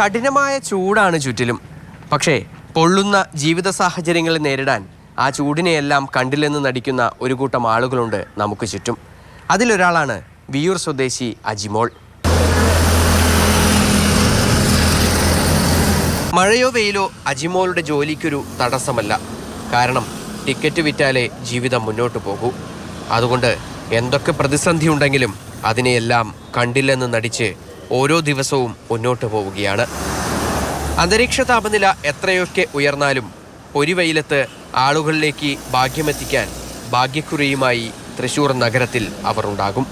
കഠിനമായ ചൂടാണ് ചുറ്റിലും. പക്ഷേ പൊള്ളുന്ന ജീവിത സാഹചര്യങ്ങളെ നേരിടാൻ ആ ചൂടിനെയെല്ലാം കണ്ടില്ലെന്ന് നടിക്കുന്ന ഒരു കൂട്ടം ആളുകളുണ്ട് നമുക്ക് ചുറ്റും. അതിലൊരാളാണ് വിയൂർ സ്വദേശി അജിമോൾ. മഴയോ വെയിലോ അജിമോളുടെ ജോലിക്കൊരു തടസ്സമല്ല. കാരണം ടിക്കറ്റ് വിറ്റാലേ ജീവിതം മുന്നോട്ട് പോകൂ. അതുകൊണ്ട് എന്തൊക്കെ പ്രതിസന്ധി ഉണ്ടെങ്കിലും അതിനെയെല്ലാം കണ്ടില്ലെന്ന് നടിച്ച് ഓരോ ദിവസവും മുന്നോട്ട് പോവുകയാണ്. അന്തരീക്ഷ താപനില എത്രയൊക്കെ ഉയർന്നാലും പൊരിവെയിലത്ത് ആളുകളിലേക്ക് ഭാഗ്യമെത്തിക്കാൻ ഭാഗ്യക്കുറിയുമായി തൃശൂർ നഗരത്തിൽ അവർ ഉണ്ടാകും.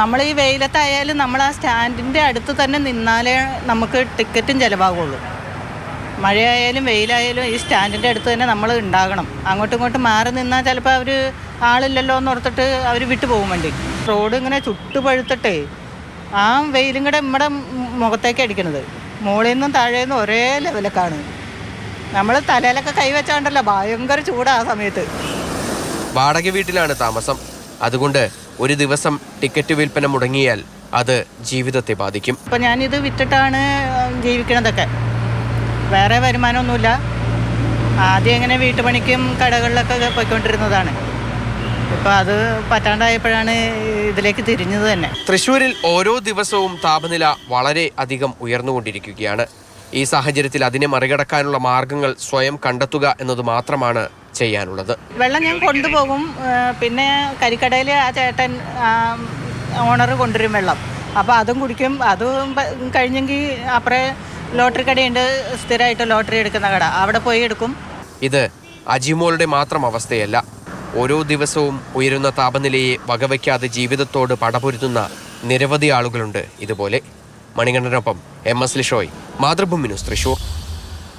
നമ്മൾ ഈ വെയിലത്തായാലും നമ്മൾ ആ സ്റ്റാൻഡിന്റെ അടുത്ത് തന്നെ നിന്നാലേ നമുക്ക് ടിക്കറ്റും ചിലവാകുള്ളൂ. മഴയായാലും വെയിലായാലും ഈ സ്റ്റാൻഡിന്റെ അടുത്ത് തന്നെ നമ്മൾ ഉണ്ടാകണം. അങ്ങോട്ടും ഇങ്ങോട്ടും മാറി നിന്നാൽ ചിലപ്പോൾ അവർ ആളില്ലല്ലോ എന്ന് ഓർത്തിട്ട് അവർ വിട്ടു പോകും വണ്ടി. റോഡ് ഇങ്ങനെ ചുട്ടുപഴുത്തിട്ടേ ആ വെയിലും കൂടെ നമ്മുടെ മുഖത്തേക്ക് അടിക്കണത്. മുകളിൽ നിന്നും താഴെ നിന്നും ഒരേ ലെവലൊക്കെയാണ് നമ്മൾ തലയിലൊക്കെ കൈവച്ചാണ്ടല്ലോ ഭയങ്കര ചൂടാ ആ സമയത്ത്. വാടക വീട്ടിലാണ് താമസം. അതുകൊണ്ട് ഒരു ദിവസം ടിക്കറ്റ് വിൽപ്പന മുടങ്ങിയാൽ അത് ജീവിതത്തെ ബാധിക്കും. ഇപ്പം ഞാനിത് വിറ്റിട്ടാണ് ജീവിക്കണതൊക്കെ. വേറെ വരുമാനമൊന്നുമില്ല. ആദ്യം ഇങ്ങനെ വീട്ടുപണിക്കും കടകളിലൊക്കെ പോയിക്കൊണ്ടിരുന്നതാണ്. ഇപ്പം അത് പറ്റാണ്ടായപ്പോഴാണ് ഇതിലേക്ക് തിരിഞ്ഞത് തന്നെ. തൃശ്ശൂരിൽ ഓരോ ദിവസവും താപനില വളരെ അധികം ഉയർന്നുകൊണ്ടിരിക്കുകയാണ്. ഈ സാഹചര്യത്തിൽ അതിനെ മറികടക്കാനുള്ള മാർഗങ്ങൾ സ്വയം കണ്ടെത്തുക എന്നത് മാത്രമാണ് ചെയ്യാനുള്ളത്. വെള്ളം ഞാൻ കൊണ്ടുപോകും പിന്നെ കരിക്കടയിൽ ആ ചേട്ടൻ ഓണർ കൊണ്ടുവരും വെള്ളം. അപ്പോൾ അതും കുടിക്കും. അതും കഴിഞ്ഞെങ്കിൽ അപ്പുറേ ലോട്ടറി കടയുണ്ട് സ്ഥിരമായിട്ട് ലോട്ടറി എടുക്കുന്ന കട. അവിടെ പോയി എടുക്കും. ഇത് അജിമോളുടെ മാത്രം അവസ്ഥയല്ല. ഓരോ ദിവസവും ഉയരുന്ന താപനിലയെ വകവയ്ക്കാതെ ജീവിതത്തോട് പടപൊരുത്തുന്ന നിരവധി ആളുകളുണ്ട്. ഇതുപോലെ മണികണ്ഠനൊപ്പം M S Lishoy Mathrubhumi news Thrissur.